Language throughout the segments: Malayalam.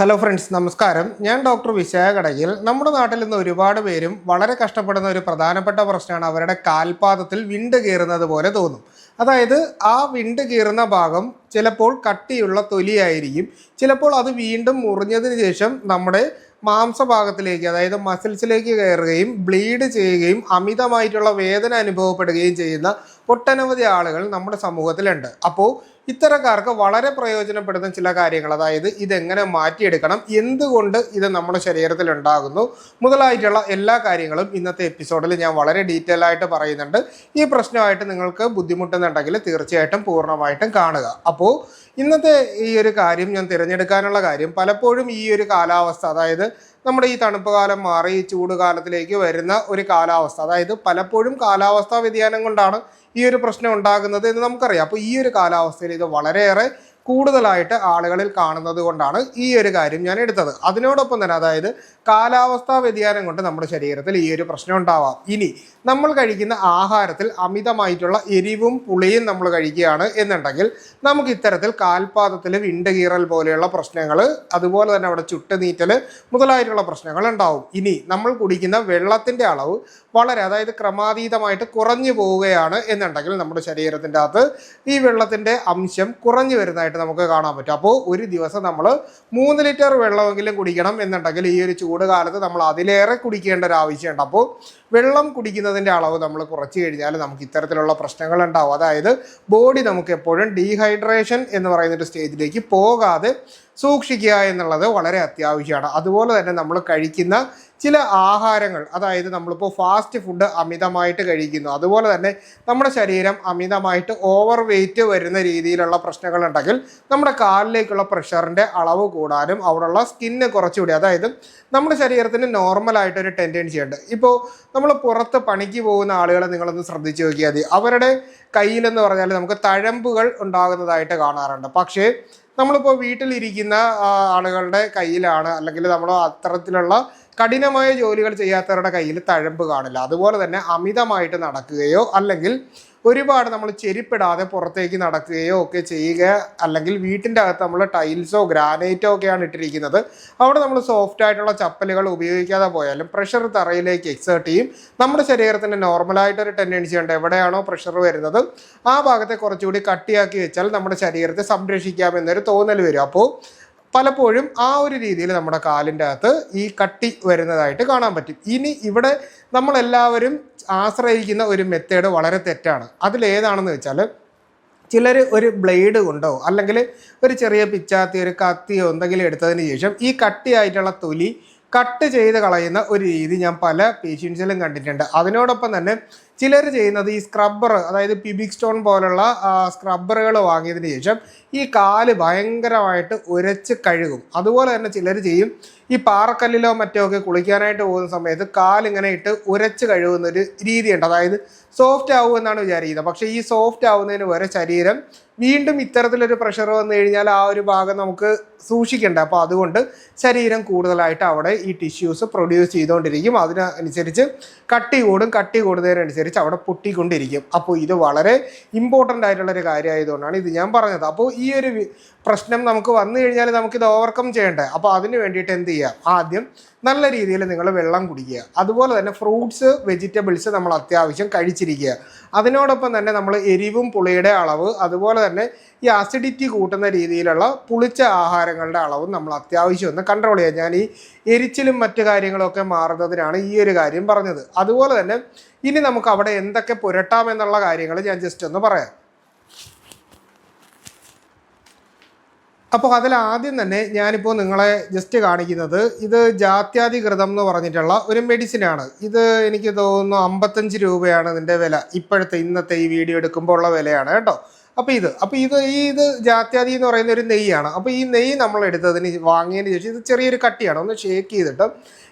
ഹലോ ഫ്രണ്ട്സ് നമസ്കാരം. ഞാൻ ഡോക്ടർ വിശയ കടയിൽ നമ്മുടെ നാട്ടിൽ നിന്ന് ഒരുപാട് പേരും വളരെ കഷ്ടപ്പെടുന്ന ഒരു പ്രധാനപ്പെട്ട പ്രശ്നമാണ് അവരുടെ കാൽപാദത്തിൽ വിണ്ട് കീറുന്നത് പോലെ തോന്നും. അതായത് ആ വിണ്ട് കീറുന്ന ഭാഗം ചിലപ്പോൾ കട്ടിയുള്ള തൊലിയായിരിക്കും. ചിലപ്പോൾ അത് വീണ്ടും മുറിഞ്ഞതിന് ശേഷം നമ്മുടെ മാംസഭാഗത്തിലേക്ക് അതായത് മസിൽസിലേക്ക് കയറുകയും ബ്ലീഡ് ചെയ്യുകയും അമിതമായിട്ടുള്ള വേദന അനുഭവപ്പെടുകയും ചെയ്യുന്ന ഒട്ടനവധി ആളുകൾ നമ്മുടെ സമൂഹത്തിലുണ്ട്. അപ്പോൾ ഇത്തരക്കാർക്ക് വളരെ പ്രയോജനപ്പെടുന്ന ചില കാര്യങ്ങൾ അതായത് ഇതെങ്ങനെ മാറ്റിയെടുക്കണം എന്തുകൊണ്ട് ഇത് നമ്മുടെ ശരീരത്തിൽ ഉണ്ടാകുന്നു മുതലായിട്ടുള്ള എല്ലാ കാര്യങ്ങളും ഇന്നത്തെ എപ്പിസോഡിൽ ഞാൻ വളരെ ഡീറ്റെയിൽ ആയിട്ട് പറയുന്നുണ്ട്. ഈ പ്രശ്നമായിട്ട് നിങ്ങൾക്ക് ബുദ്ധിമുട്ടുന്നുണ്ടെങ്കിൽ തീർച്ചയായിട്ടും പൂർണമായിട്ടും കാണുക. അപ്പോൾ ഇന്നത്തെ ഈ ഒരു കാര്യം ഞാൻ തിരഞ്ഞെടുക്കാനുള്ള കാര്യം പലപ്പോഴും ഈ ഒരു കാലാവസ്ഥ അതായത് നമ്മുടെ ഈ തണുപ്പ് കാലം മാറി ചൂട് കാലത്തിലേക്ക് വരുന്ന ഒരു കാലാവസ്ഥ. അതായത് പലപ്പോഴും കാലാവസ്ഥാ വ്യതിയാനം കൊണ്ടാണ് ഈ ഒരു പ്രശ്നം ഉണ്ടാകുന്നത് എന്ന് നമുക്കറിയാം. അപ്പോൾ ഈ ഒരു കാലാവസ്ഥയിൽ ഇത് വളരെയേറെ കൂടുതലായിട്ട് ആളുകളിൽ കാണുന്നത് കൊണ്ടാണ് ഈ ഒരു കാര്യം ഞാൻ എടുത്തത്. അതിനോടൊപ്പം തന്നെ അതായത് കാലാവസ്ഥാ വ്യതിയാനം കൊണ്ട് നമ്മുടെ ശരീരത്തിൽ ഈ ഒരു പ്രശ്നം ഉണ്ടാവാം. ഇനി നമ്മൾ കഴിക്കുന്ന ആഹാരത്തിൽ അമിതമായിട്ടുള്ള എരിവും പുളിയും നമ്മൾ കഴിക്കുകയാണ് എന്നുണ്ടെങ്കിൽ നമുക്ക് ഇത്തരത്തിൽ കാൽപാദത്തിൽ വിണ്ടുകീറൽ പോലെയുള്ള പ്രശ്നങ്ങൾ അതുപോലെ തന്നെ അവിടെ ചുട്ടുനീറ്റൽ മുതലായിട്ടുള്ള പ്രശ്നങ്ങൾ ഉണ്ടാവും. ഇനി നമ്മൾ കുടിക്കുന്ന വെള്ളത്തിന്റെ അളവ് വളരെ അതായത് ക്രമാതീതമായിട്ട് കുറഞ്ഞു പോവുകയാണ് എന്നുണ്ടെങ്കിൽ നമ്മുടെ ശരീരത്തിന്റെ അകത്ത് ഈ വെള്ളത്തിന്റെ അംശം കുറഞ്ഞു വരുന്നതായിട്ട് നമുക്ക് കാണാൻ പറ്റും. അപ്പോൾ ഒരു ദിവസം നമ്മൾ മൂന്ന് ലിറ്റർ വെള്ളമെങ്കിലും കുടിക്കണം എന്നുണ്ടെങ്കിൽ ഈ ഒരു ചൂട് കാലത്ത് നമ്മൾ അതിലേറെ കുടിക്കേണ്ട ഒരു ആവശ്യമുണ്ട്. അപ്പോൾ വെള്ളം കുടിക്കുന്നതിന്റെ അളവ് നമ്മൾ കുറച്ച് കഴിഞ്ഞാൽ നമുക്ക് ഇത്തരത്തിലുള്ള പ്രശ്നങ്ങൾ ഉണ്ടാവും. അതായത് ബോഡി നമുക്ക് എപ്പോഴും ഡീഹൈഡ്രേഷൻ എന്ന് പറയുന്ന ഒരു സ്റ്റേജിലേക്ക് പോകാതെ സൂക്ഷിക്കുക എന്നുള്ളത് വളരെ അത്യാവശ്യമാണ്. അതുപോലെ തന്നെ നമ്മൾ കഴിക്കുന്ന ചില ആഹാരങ്ങൾ അതായത് നമ്മളിപ്പോൾ ഫാസ്റ്റ് ഫുഡ് അമിതമായിട്ട് കഴിക്കുന്നു. അതുപോലെ തന്നെ നമ്മുടെ ശരീരം അമിതമായിട്ട് ഓവർ വെയിറ്റ് വരുന്ന രീതിയിലുള്ള പ്രശ്നങ്ങൾ ഉണ്ടെങ്കിൽ നമ്മുടെ കാലിലേക്കുള്ള പ്രഷറിന്റെ അളവ് കൂടാനും അവിടെയുള്ള സ്കിന്ന് കുറച്ചുകൂടി അതായത് നമ്മുടെ ശരീരത്തിന് നോർമലായിട്ടൊരു ടെൻഡൻസി ഉണ്ട്. ഇപ്പോൾ നമ്മൾ പുറത്ത് പണിക്ക് പോകുന്ന ആളുകളെ നിങ്ങളൊന്ന് ശ്രദ്ധിച്ചു നോക്കിയാൽ മതി. അവരുടെ കയ്യിലെന്ന് പറഞ്ഞാൽ നമുക്ക് തഴമ്പുകൾ ഉണ്ടാകുന്നതായിട്ട് കാണാറുണ്ട്. പക്ഷേ നമ്മളിപ്പോൾ വീട്ടിലിരിക്കുന്ന ആളുകളുടെ കയ്യിലാണ് അല്ലെങ്കിൽ നമ്മൾ അത്തരത്തിലുള്ള കഠിനമായ ജോലികൾ ചെയ്യാത്തവരുടെ കയ്യിൽ തഴമ്പ് കാണില്ല. അതുപോലെ തന്നെ അമിതമായിട്ട് നടക്കുകയോ അല്ലെങ്കിൽ ഒരുപാട് നമ്മൾ ചെരിപ്പിടാതെ പുറത്തേക്ക് നടക്കുകയോ ഒക്കെ ചെയ്യുക അല്ലെങ്കിൽ വീട്ടിന്റെ അകത്ത് നമ്മൾ ടൈൽസോ ഗ്രാനൈറ്റോ ഒക്കെയാണ് ഇട്ടിരിക്കുന്നത്. അവിടെ നമ്മൾ സോഫ്റ്റ് ആയിട്ടുള്ള ചപ്പലുകൾ ഉപയോഗിക്കാതെ പോയാലും പ്രഷർ തറയിലേക്ക് എക്സേർട്ട് ചെയ്യും. നമ്മുടെ ശരീരത്തിന് നോർമലായിട്ടൊരു ടെൻഡൻസി ഉണ്ട്. എവിടെയാണോ പ്രഷർ വരുന്നത് ആ ഭാഗത്തെ കുറച്ചുകൂടി കട്ടിയാക്കി വെച്ചാൽ നമ്മുടെ ശരീരത്തെ സംരക്ഷിക്കാം എന്നൊരു തോന്നൽ വരും. അപ്പോൾ പലപ്പോഴും ആ ഒരു രീതിയിൽ നമ്മുടെ കാലിന്റെ അകത്ത് ഈ കട്ടി വരുന്നതായിട്ട് കാണാൻ പറ്റും. ഇനി ഇവിടെ നമ്മളെല്ലാവരും ആശ്രയിക്കുന്ന ഒരു മെത്തേഡ് വളരെ തെറ്റാണ്. അതിലേതാണെന്ന് വെച്ചാൽ ചിലർ ഒരു ബ്ലേഡ് കൊണ്ടോ അല്ലെങ്കിൽ ഒരു ചെറിയ പിച്ചാത്തി ഒരു കത്തിയോ എന്തെങ്കിലും എടുത്തതിന് ശേഷം ഈ കട്ടിയായിട്ടുള്ള തൊലി കട്ട് ചെയ്ത് കളയുന്ന ഒരു രീതി ഞാൻ പല പേഷ്യൻസിലും കണ്ടിട്ടുണ്ട്. അതിനോടൊപ്പം തന്നെ ചിലർ ചെയ്യുന്നത് ഈ സ്ക്രബ്ബർ അതായത് പിബിക് സ്റ്റോൺ പോലുള്ള സ്ക്രബ്ബറുകൾ വാങ്ങിയതിന് ശേഷം ഈ കാൽ ഭയങ്കരമായിട്ട് ഉരച്ച് കഴുകും. അതുപോലെ തന്നെ ചിലർ ചെയ്യും ഈ പാറക്കല്ലിലോ മറ്റോ ഒക്കെ കുളിക്കാനായിട്ട് പോകുന്ന സമയത്ത് കാലിങ്ങനെ ഇട്ട് ഉരച്ച് കഴുകുന്ന ഒരു രീതിയുണ്ട്. അതായത് സോഫ്റ്റ് ആവുമെന്നാണ് വിചാരിക്കുന്നത്. പക്ഷേ ഈ സോഫ്റ്റ് ആവുന്നതിന് വരെ ശരീരം വീണ്ടും ഇത്തരത്തിലൊരു പ്രഷർ വന്നു കഴിഞ്ഞാൽ ആ ഒരു ഭാഗം നമുക്ക് സൂക്ഷിക്കേണ്ട. അപ്പോൾ അതുകൊണ്ട് ശരീരം കൂടുതലായിട്ട് അവിടെ ഈ ടിഷ്യൂസ് പ്രൊഡ്യൂസ് ചെയ്തുകൊണ്ടിരിക്കും. അതിനനുസരിച്ച് കട്ടി കൂടും. കട്ടി കൂടുന്നതിനനുസരിച്ച് അവിടെ പൊട്ടിക്കൊണ്ടിരിക്കും. അപ്പോൾ ഇത് വളരെ ഇമ്പോർട്ടന്റ് ആയിട്ടുള്ളൊരു കാര്യമായതുകൊണ്ടാണ് ഇത് ഞാൻ പറഞ്ഞത്. അപ്പോൾ ഈ ഒരു പ്രശ്നം നമുക്ക് വന്നു കഴിഞ്ഞാൽ നമുക്കിത് ഓവർകം ചെയ്യണ്ടേ? അപ്പോൾ അതിന് വേണ്ടിയിട്ട് എന്ത് ചെയ്യാം ആദ്യം നല്ല രീതിയിൽ നിങ്ങൾ വെള്ളം കുടിക്കുക. അതുപോലെ തന്നെ ഫ്രൂട്ട്സ് വെജിറ്റബിൾസ് നമ്മൾ അത്യാവശ്യം കഴിച്ചിരിക്കുക. അതിനോടൊപ്പം തന്നെ നമ്മൾ എരിവും പുളിയുടെ അളവ് അതുപോലെ തന്നെ ഈ അസിഡിറ്റി കൂട്ടുന്ന രീതിയിലുള്ള പുളിച്ച ആഹാരങ്ങളുടെ അളവും നമ്മൾ അത്യാവശ്യം ഒന്ന് കൺട്രോൾ ചെയ്യുക ഞാൻ ഈ എരിച്ചിലും മറ്റു കാര്യങ്ങളൊക്കെ മാറുന്നതിനാണ് ഈ ഒരു കാര്യം പറഞ്ഞത്. അതുപോലെ തന്നെ ഇനി നമുക്ക് അവിടെ എന്തൊക്കെ പുരട്ടാമെന്നുള്ള കാര്യങ്ങൾ ഞാൻ ജസ്റ്റ് ഒന്ന് പറയാം. അപ്പോൾ അതിൽ ആദ്യം തന്നെ ഞാനിപ്പോൾ നിങ്ങളെ ജസ്റ്റ് കാണിക്കുന്നത് ഇത് ജാത്യാധികൃതം എന്ന് പറഞ്ഞിട്ടുള്ള ഒരു മെഡിസിനാണ് ഇത് എനിക്ക് തോന്നുന്നു അമ്പത്തഞ്ച് രൂപയാണ് ഇതിന്റെ വില. ഇപ്പോഴത്തെ ഇന്നത്തെ ഈ വീഡിയോ എടുക്കുമ്പോൾ ഉള്ള വിലയാണ് കേട്ടോ. അപ്പോൾ ഇത് അപ്പോൾ ഇത് ഈ ഇത് ജാത്യാതി എന്ന് പറയുന്ന ഒരു നെയ്യാണ്. അപ്പോൾ ഈ നെയ്യ് നമ്മൾ എടുത്തതിന് വാങ്ങിയതിന് ശേഷം ഇത് ചെറിയൊരു കട്ടിയാണ്. ഒന്ന് ഷേക്ക് ചെയ്തിട്ട്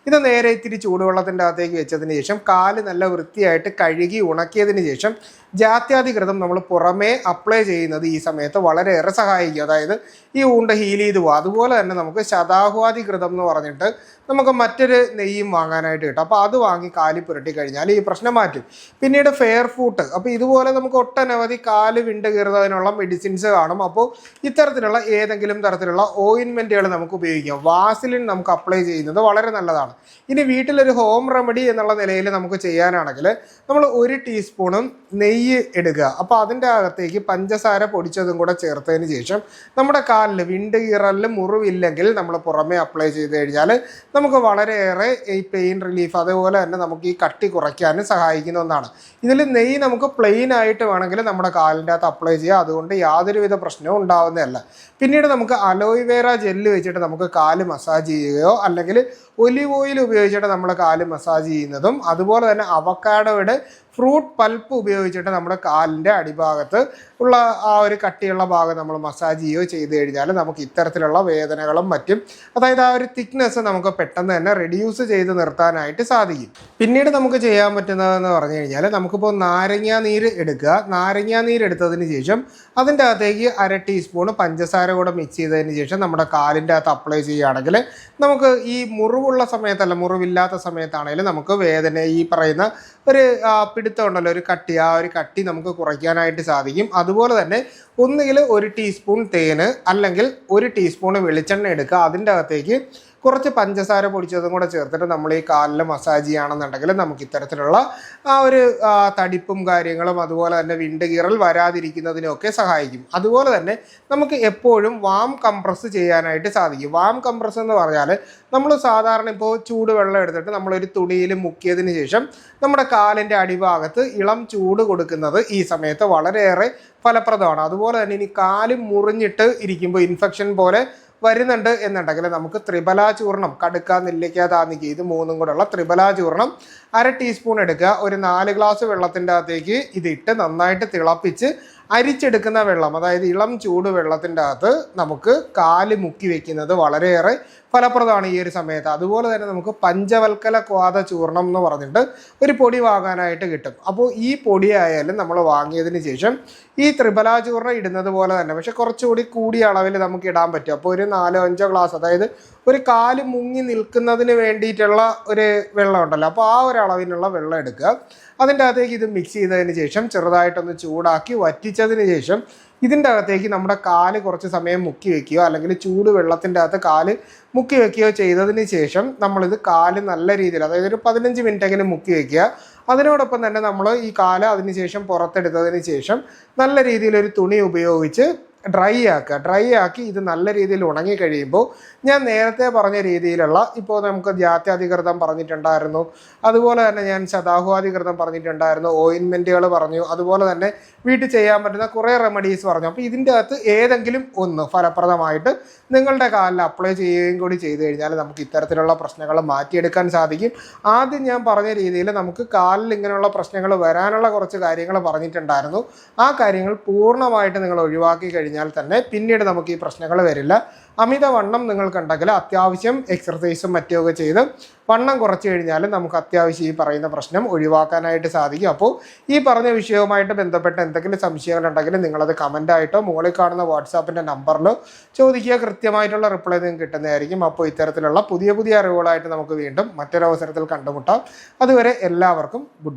ഇത് നേരെ ഇത്തിരി ചൂടുവെള്ളത്തിന്റെ അകത്തേക്ക് വെച്ചതിന് ശേഷം കാൽ നല്ല വൃത്തിയായിട്ട് കഴുകി ഉണക്കിയതിന് ശേഷം ജാത്യാധികൃതം നമ്മൾ പുറമേ അപ്ലൈ ചെയ്യുന്നത് ഈ സമയത്ത് വളരെയേറെ സഹായിക്കും. അതായത് ഈ ഊണ്ട ഹീൽ ചെയ്ത് പോകും അതുപോലെ തന്നെ നമുക്ക് ശതാഹ്വാദികൃതം എന്ന് പറഞ്ഞിട്ട് നമുക്ക് മറ്റൊരു നെയ്യും വാങ്ങാനായിട്ട് കിട്ടും. അപ്പോൾ അത് വാങ്ങി കാലി പുരട്ടി കഴിഞ്ഞാൽ ഈ പ്രശ്നം മാറ്റും. പിന്നീട് ഫെയർ ഫൂട്ട് അപ്പോൾ ഇതുപോലെ നമുക്ക് ഒട്ടനവധി കാൽ വിണ്ട് കീറുന്നതിനുള്ള മെഡിസിൻസ് കാണും. അപ്പോൾ ഇത്തരത്തിലുള്ള ഏതെങ്കിലും തരത്തിലുള്ള ഓയിൻമെന്റുകൾ നമുക്ക് ഉപയോഗിക്കാം. വാസിലിൻ നമുക്ക് അപ്ലൈ ചെയ്യുന്നത് വളരെ നല്ലതാണ്. ഇനി വീട്ടിലൊരു ഹോം റെമഡി എന്നുള്ള നിലയിൽ നമുക്ക് ചെയ്യാനാണെങ്കിൽ നമ്മൾ ഒരു ടീസ്പൂണും നെയ്യ് എടുക്കുക അപ്പോൾ അതിന്റെ അകത്തേക്ക് പഞ്ചസാര പൊടിച്ചതും കൂടെ ചേർത്തതിന് ശേഷം നമ്മുടെ കാലിൽ വിണ്ട് കീറലിൽ മുറിവില്ലെങ്കിൽ നമ്മൾ പുറമേ അപ്ലൈ ചെയ്ത് കഴിഞ്ഞാൽ നമുക്ക് വളരെയേറെ ഈ പെയിൻ റിലീഫ് അതേപോലെ തന്നെ നമുക്ക് ഈ കട്ടി കുറയ്ക്കാനും സഹായിക്കുന്ന ഒന്നാണ്. ഇതിൽ നെയ്യ് നമുക്ക് പ്ലെയിൻ ആയിട്ട് വേണമെങ്കിൽ നമ്മുടെ കാലിന്റെ അകത്ത് അപ്ലൈ ചെയ്യുക അതുകൊണ്ട് യാതൊരുവിധ പ്രശ്നവും ഉണ്ടാവുന്നതല്ല. പിന്നീട് നമുക്ക് അലോയ്വേറ ജെല്ല് വെച്ചിട്ട് നമുക്ക് കാൽ മസാജ് ചെയ്യുകയോ അല്ലെങ്കിൽ ഒലിവ് ഓയിൽ ഉപയോഗിച്ചിട്ട് നമ്മൾ കാൽ മസാജ് ചെയ്യുന്നതും അതുപോലെ തന്നെ അവക്കാഡോയുടെ ഫ്രൂട്ട് പൾപ്പ് ഉപയോഗിച്ചിട്ട് നമ്മുടെ കാലിന്റെ അടിഭാഗത്ത് ഉള്ള ആ ഒരു കട്ടിയുള്ള ഭാഗം നമ്മൾ മസാജ് ചെയ്യുകയോ ചെയ്ത് കഴിഞ്ഞാൽ നമുക്ക് ഇത്തരത്തിലുള്ള വേദനകളും മറ്റും അതായത് ആ ഒരു തിക്നെസ് നമുക്ക് പെട്ടെന്ന് തന്നെ റെഡ്യൂസ് ചെയ്ത് നിർത്താനായിട്ട് സാധിക്കും. പിന്നീട് നമുക്ക് ചെയ്യാൻ പറ്റുന്നതെന്ന് പറഞ്ഞു കഴിഞ്ഞാൽ നമുക്കിപ്പോൾ നാരങ്ങ നീര് എടുക്കുക. നാരങ്ങ നീര് എടുത്തതിന് ശേഷം അതിന്റെ അകത്തേക്ക് അര ടീസ്പൂൺ പഞ്ചസാര കൂടെ മിക്സ് ചെയ്തതിന് ശേഷം നമ്മുടെ കാലിന്റെ അകത്ത് അപ്ലൈ ചെയ്യുകയാണെങ്കിൽ നമുക്ക് ഈ മുറിവുള്ള സമയത്തല്ല മുറിവില്ലാത്ത സമയത്താണെങ്കിലും നമുക്ക് വേദന ഈ പറയുന്ന ഒരു പിടുത്തം ഉണ്ടല്ലോ ഒരു കട്ടി ആ ഒരു കട്ടി നമുക്ക് കുറയ്ക്കാനായിട്ട് സാധിക്കും. അതുപോലെ തന്നെ ഒന്നുകിൽ ഒരു ടീസ്പൂൺ തേന് അല്ലെങ്കിൽ ഒരു ടീസ്പൂൺ വെളിച്ചെണ്ണ എടുക്കുക. അതിന്റെ അകത്തേക്ക് കുറച്ച് പഞ്ചസാര പൊടിച്ചതും കൂടെ ചേർത്തിട്ട് നമ്മൾ ഈ കാലിൽ മസാജ് ചെയ്യുകയാണെന്നുണ്ടെങ്കിൽ നമുക്ക് ഇത്തരത്തിലുള്ള ആ ഒരു തടിപ്പും കാര്യങ്ങളും അതുപോലെ തന്നെ വിണ്ട് കീറൽ വരാതിരിക്കുന്നതിനൊക്കെ സഹായിക്കും. അതുപോലെ തന്നെ നമുക്ക് എപ്പോഴും വാം കംപ്രസ് ചെയ്യാനായിട്ട് സാധിക്കും. വാം കംപ്രസ് എന്ന് പറഞ്ഞാൽ നമ്മൾ സാധാരണ ഇപ്പോൾ ചൂടുവെള്ളം എടുത്തിട്ട് നമ്മളൊരു തുണിയിൽ മുക്കിയതിന് ശേഷം നമ്മുടെ കാലിന്റെ അടിഭാഗത്ത് ഇളം ചൂട് കൊടുക്കുന്നത് ഈ സമയത്ത് വളരെയേറെ ഫലപ്രദമാണ്. അതുപോലെ തന്നെ ഇനി കാൽ മുറിഞ്ഞിട്ട് ഇരിക്കുമ്പോൾ ഇൻഫെക്ഷൻ പോലെ വരുന്നുണ്ട് എന്നുണ്ടെങ്കിൽ നമുക്ക് ത്രിബല ചൂർണം കടുക്ക നെല്ലിക്ക താന്നിക്ക ഇത് മൂന്നും കൂടെയുള്ള ത്രിബല ചൂർണം അര ടീസ്പൂൺ എടുക്കുക. ഒരു നാല് ഗ്ലാസ് വെള്ളത്തിന്റെ അകത്തേക്ക് ഇതിട്ട് നന്നായിട്ട് തിളപ്പിച്ച് അരിച്ചെടുക്കുന്ന വെള്ളം അതായത് ഇളം ചൂട് വെള്ളത്തിന്റെ അകത്ത് നമുക്ക് കാൽ മുക്കി വെക്കുന്നത് വളരെയേറെ ഫലപ്രദമാണ് ഈ ഒരു സമയത്ത്. അതുപോലെ തന്നെ നമുക്ക് പഞ്ചവൽക്കല ക്വാദ ചൂർണം എന്ന് പറഞ്ഞിട്ട് ഒരു പൊടി വാങ്ങാനായിട്ട് കിട്ടും. അപ്പോൾ ഈ പൊടിയായാലും നമ്മൾ വാങ്ങിയതിന് ശേഷം ഈ ത്രിബല ചൂർണം ഇടുന്നത് പോലെ തന്നെ പക്ഷെ കുറച്ചുകൂടി കൂടിയ അളവിൽ നമുക്ക് ഇടാൻ പറ്റും. അപ്പോൾ ഒരു നാലോ അഞ്ചോ ഗ്ലാസ് അതായത് ഒരു കാൽ മുങ്ങി നിൽക്കുന്നതിന് വേണ്ടിയിട്ടുള്ള ഒരു വെള്ളം ഉണ്ടല്ലോ അപ്പോൾ ആ ഒരു അളവിനുള്ള വെള്ളം എടുക്കുക. അതിന്റെ അകത്തേക്ക് ഇത് മിക്സ് ചെയ്തതിന് ശേഷം ചെറുതായിട്ടൊന്ന് ചൂടാക്കി വറ്റിച്ചതിന് ശേഷം ഇതിന്റെ അകത്തേക്ക് നമ്മുടെ കാൽ കുറച്ച് സമയം മുക്കി വെക്കുകയോ അല്ലെങ്കിൽ ചൂട് വെള്ളത്തിന്റെ അകത്ത് കാൽ മുക്കി വെക്കുകയോ ചെയ്തതിന് ശേഷം നമ്മളിത് കാൽ നല്ല രീതിയിൽ അതായത് ഒരു പതിനഞ്ച് മിനിറ്റെങ്കിലും മുക്കി വെക്കുക. അതിനോടൊപ്പം തന്നെ നമ്മൾ ഈ കാൽ അതിന് ശേഷം പുറത്തെടുത്തതിന് ശേഷം നല്ല രീതിയിൽ ഒരു തുണി ഉപയോഗിച്ച് ഡ്രൈ ആക്കുക. ഡ്രൈ ആക്കി ഇത് നല്ല രീതിയിൽ ഉണങ്ങി കഴിയുമ്പോൾ ഞാൻ നേരത്തെ പറഞ്ഞ രീതിയിലുള്ള ഇപ്പോൾ നമുക്ക് ജാത്യാധികൃതം പറഞ്ഞിട്ടുണ്ടായിരുന്നു. അതുപോലെ തന്നെ ഞാൻ ശതാഹുവാധികൃതം പറഞ്ഞിട്ടുണ്ടായിരുന്നു. ഓയിൻമെന്റുകൾ പറഞ്ഞു. അതുപോലെ തന്നെ വീട്ടിൽ ചെയ്യാൻ പറ്റുന്ന കുറേ റെമഡീസ് പറഞ്ഞു. അപ്പോൾ ഇതിന്റെ അകത്ത് ഏതെങ്കിലും ഒന്ന് ഫലപ്രദമായിട്ട് നിങ്ങളുടെ കാലിൽ അപ്ലൈ ചെയ്യുകയും കൂടി ചെയ്തു കഴിഞ്ഞാൽ നമുക്ക് ഇത്തരത്തിലുള്ള പ്രശ്നങ്ങൾ മാറ്റിയെടുക്കാൻ സാധിക്കും. ആദ്യം ഞാൻ പറഞ്ഞ രീതിയിൽ നമുക്ക് കാലിൽ ഇങ്ങനെയുള്ള പ്രശ്നങ്ങൾ വരാനുള്ള കുറച്ച് കാര്യങ്ങൾ പറഞ്ഞിട്ടുണ്ടായിരുന്നു. ആ കാര്യങ്ങൾ പൂർണമായിട്ട് നിങ്ങൾ ഒഴിവാക്കി കഴിഞ്ഞാൽ തന്നെ പിന്നീട് നമുക്ക് ഈ പ്രശ്നങ്ങൾ വരില്ല. അമിതവണ്ണം നിങ്ങൾക്കുണ്ടെങ്കിൽ അത്യാവശ്യം എക്സർസൈസും മറ്റുമൊക്കെ ചെയ്ത് വണ്ണം കുറച്ച് കഴിഞ്ഞാൽ നമുക്ക് അത്യാവശ്യം ഈ പറയുന്ന പ്രശ്നം ഒഴിവാക്കാനായിട്ട് സാധിക്കും. അപ്പോൾ ഈ പറഞ്ഞ വിഷയവുമായിട്ട് ബന്ധപ്പെട്ട എന്തെങ്കിലും സംശയങ്ങളുണ്ടെങ്കിൽ നിങ്ങളത് കമന്റായിട്ടോ മുകളിൽ കാണുന്ന വാട്സാപ്പിന്റെ നമ്പറിലോ ചോദിക്കുക. കൃത്യമായിട്ടുള്ള റിപ്ലൈ നിങ്ങൾക്ക് കിട്ടുന്നതായിരിക്കും. അപ്പോൾ ഇത്തരത്തിലുള്ള പുതിയ പുതിയ അറിവുകളായിട്ട് നമുക്ക് വീണ്ടും മറ്റൊരവസരത്തിൽ കണ്ടുമുട്ടാം. അതുവരെ എല്ലാവർക്കും ഗുഡ് ബൈ